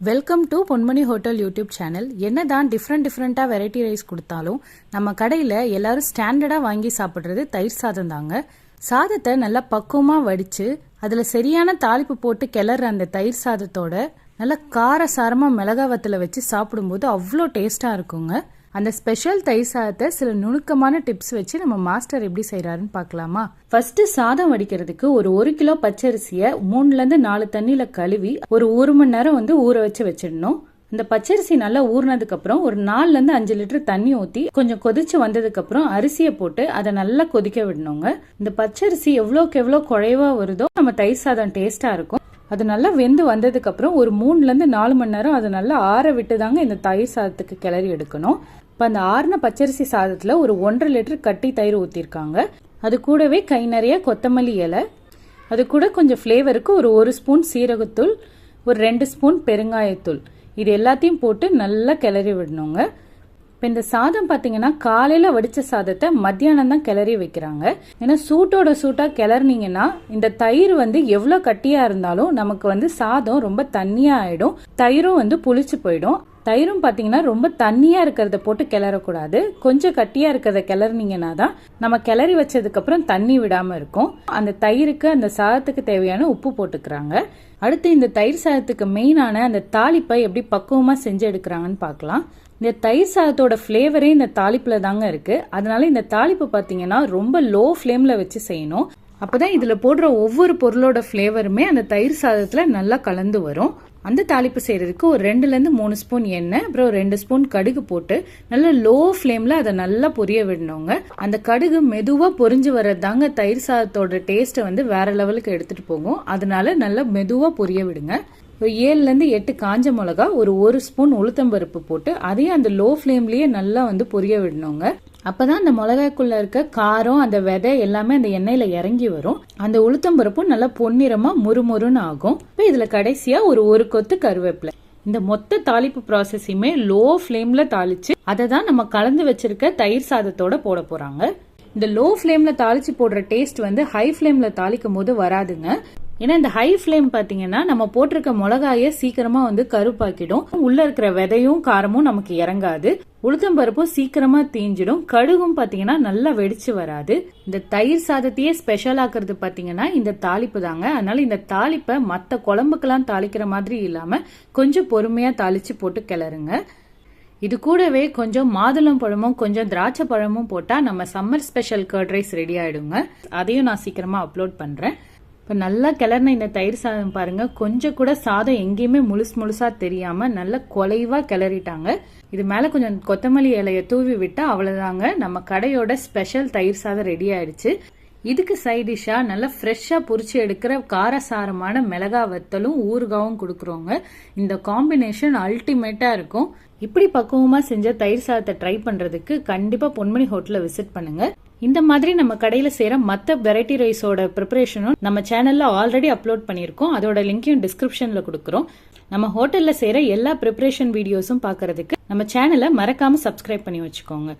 Welcome to Ponmani hotel YouTube channel என்னதான் different டிஃப்ரெண்ட்டாக variety rice கொடுத்தாலும் நம்ம கடையில் எல்லாரும் ஸ்டாண்டர்டாக வாங்கி சாப்பிட்றது தயிர் சாதம் தாங்க. சாதத்தை நல்லா பக்குவமாக வடித்து அதில் சரியான தாளிப்பு போட்டு கிளற அந்த தயிர் சாதத்தோட நல்லா காரசாரமாக மிளகா வத்தில் வச்சு சாப்பிடும்போது அவ்வளோ டேஸ்ட்டாக இருக்குங்க. அந்த ஸ்பெஷல் தயிர் சாதத்தை சில நுணுக்கமான டிப்ஸ் வச்சு நம்ம மாஸ்டர் எப்படி செய்யறாருன்னு பார்க்கலாமா? ஃபர்ஸ்ட் சாதம் வடிக்கிறதுக்கு ஒரு ஒரு கிலோ பச்சரிசியை மூணுல இருந்து நாலு தண்ணியில கழுவி ஒரு ஒரு மணி நேரம் வந்து ஊற வச்சு வச்சிடணும். இந்த பச்சரிசி நல்லா ஊறினதுக்கு அப்புறம் ஒரு நாலுல இருந்து அஞ்சு லிட்டர் தண்ணி ஊத்தி கொஞ்சம் கொதிச்சு வந்ததுக்கு அப்புறம் அரிசியை போட்டு அதை நல்லா கொதிக்க விடணுங்க. இந்த பச்சரிசி எவ்வளோக்கு எவ்வளோ குறைவா வருதோ நம்ம தயிர் சாதம் டேஸ்டா இருக்கும். அது நல்லா வெந்து வந்ததுக்கு அப்புறம் ஒரு மூணுல இருந்து நாலு மணி நேரம் அதை நல்லா ஆற விட்டு தாங்க இந்த தயிர் சாதத்துக்கு கிளறி எடுக்கணும். இப்போ அந்த ஆறுன பச்சரிசி சாதத்தில் ஒரு ஒன்றரை லிட்டர் கட்டி தயிர் ஊற்றிருக்காங்க அது கூடவே கை நிறைய கொத்தமல்லி இலை. அது கூட கொஞ்சம் ஃப்ளேவருக்கு ஒரு ஒரு ஸ்பூன் சீரகத்தூள் ஒரு ரெண்டு ஸ்பூன் பெருங்காயத்தூள். இது எல்லாத்தையும் போட்டு நல்லா கிளறி விடணுங்க. இப்போ இந்த சாதம் பார்த்தீங்கன்னா காலையில் வடித்த சாதத்தை மத்தியானம் தான் கிளறி வைக்கிறாங்க. ஏன்னா சூட்டோட சூட்டாக கிளறினீங்கன்னா இந்த தயிர் வந்து எவ்வளோ கட்டியாக இருந்தாலும் நமக்கு வந்து சாதம் ரொம்ப தண்ணியாக ஆகிடும் தயிரும் வந்து புளிச்சு போயிடும். தயிரும் பார்த்தீங்கன்னா ரொம்ப தண்ணியாக இருக்கிறத போட்டு கிளறக்கூடாது. கொஞ்சம் கட்டியாக இருக்கிறத கிளறினீங்கன்னா தான் நம்ம கிளறி வச்சதுக்கப்புறம் தண்ணி விடாமல் இருக்கும். அந்த தயிருக்கு அந்த சாதத்துக்கு தேவையான உப்பு போட்டுக்கிறாங்க. அடுத்து இந்த தயிர் சாதத்துக்கு மெயினான அந்த தாளிப்பை எப்படி பக்குவமாக செஞ்சு எடுக்கிறாங்கன்னு பார்க்கலாம். இந்த தயிர் சாதத்தோட ஃப்ளேவரே இந்த தாளிப்பில் தாங்க இருக்குது அதனால இந்த தாளிப்பு பார்த்தீங்கன்னா ரொம்ப லோ ஃப்ளேமில் வச்சு செய்யணும். அப்போ தான் இதில் போடுற ஒவ்வொரு பொருளோட ஃப்ளேவருமே அந்த தயிர் சாதத்தில் நல்லா கலந்து வரும். அந்த தாளிப்பு செய்கிறதுக்கு ஒரு ரெண்டுலேருந்து மூணு ஸ்பூன் எண்ணெய் அப்புறம் ரெண்டு ஸ்பூன் கடுகு போட்டு நல்லா லோ ஃப்ளேமில் அதை நல்லா பொரிய விடணுங்க. அந்த கடுகு மெதுவாக பொரிஞ்சு வர்றதாங்க தயிர் சாதத்தோட டேஸ்ட்டை வந்து வேற லெவலுக்கு எடுத்துகிட்டு போகும். அதனால நல்லா மெதுவாக பொரிய விடுங்க. ஒரு ஏழுலேருந்து எட்டு காஞ்ச மிளகா ஒரு ஒரு ஸ்பூன் உளுத்தம்பருப்பு போட்டு அதையும் அந்த லோ ஃப்ளேம்லேயே நல்லா வந்து பொரிய விடணுங்க. அப்போ தான் அந்த மிளகாய்க்குள்ளே இருக்க காரம் அந்த விதை எல்லாமே அந்த எண்ணெயில் இறங்கி வரும். அந்த உளுத்தம்பருப்பும் நல்லா பொன்னிறமாக முறுமுறுன்னு ஆகும். இப்போ இதில் கடைசியாக ஒரு ஒரு கொத்து கருவேப்பிலை. இந்த மொத்த தாளிப்பு ப்ராசஸையுமே லோ ஃப்ளேமில் தாளித்து அதை தான் நம்ம கலந்து வச்சிருக்க தயிர் சாதத்தோட போட போகிறாங்க இந்த லோ ஃப்ளேமில் தாளித்து போடுற டேஸ்ட் வந்து ஹை ஃப்ளேமில் தாளிக்கும் போது வராதுங்க. ஏன்னா இந்த ஹை ஃப்ளேம் பார்த்தீங்கன்னா நம்ம போட்டிருக்க மிளகாயை சீக்கிரமாக வந்து கருப்பாக்கிடும். உள்ள இருக்கிற விதையும் காரமும் நமக்கு இறங்காது. உளுத்தம்பருப்பும் சீக்கிரமா தீஞ்சிடும். கடுகும் பார்த்தீங்கன்னா நல்லா வெடிச்சு வராது. இந்த தயிர் சாதத்தையே ஸ்பெஷல் ஆக்குறது பார்த்தீங்கன்னா இந்த தாளிப்பு தாங்க. அதனால இந்த தாளிப்பை மற்ற குழம்புக்கெல்லாம் தாளிக்கிற மாதிரி இல்லாம கொஞ்சம் பொறுமையா தாளிச்சு போட்டு கிளறுங்க. இது கூடவே கொஞ்சம் மாதுளம் பழமும் கொஞ்சம் திராட்சை பழமும் போட்டால் நம்ம summer special curd rice ready ஆயிடுங்க. அதையும் நான் சீக்கிரமாக அப்லோட் பண்ணுறேன் இப்போ நல்லா கிளறின இந்த தயிர் சாதம் பாருங்கள் கொஞ்சம் கூட சாதம் எங்கேயுமே முழுசு முழுசாக தெரியாமல் நல்லா குலைவாக கிளறிட்டாங்க. இது மேலே கொஞ்சம் கொத்தமல்லி இலையை தூவி விட்டால் அவ்வளோதாங்க நம்ம கடையோட ஸ்பெஷல் தயிர் சாதம் ரெடி ஆயிடுச்சு. இதுக்கு சைட் நல்லா ஃப்ரெஷ்ஷாக பொறிச்சு எடுக்கிற காரசாரமான மிளகா வத்தலும் ஊறுகாவும் கொடுக்குறோங்க. இந்த காம்பினேஷன் அல்டிமேட்டாக இருக்கும். இப்படி பக்குவமாக செஞ்ச தயிர் சாதத்தை ட்ரை பண்ணுறதுக்கு கண்டிப்பாக பொன்மணி ஹோட்டலில் விசிட் பண்ணுங்கள் இந்த மாதிரி நம்ம கடையில் செய்கிற மற்ற வெரைட்டி ரைஸோட ப்ரிப்பரேஷனும் நம்ம சேனலில் ஆல்ரெடி அப்லோட் பண்ணியிருக்கோம். அதோட லிங்கையும் டிஸ்கிரிப்ஷனில் கொடுக்குறோம். நம்ம ஹோட்டலில் செய்கிற எல்லா ப்ரிப்பரேஷன் வீடியோஸும் பார்க்கறதுக்கு நம்ம சேனலை மறக்காமல் சப்ஸ்கிரைப் பண்ணி வச்சுக்கோங்க.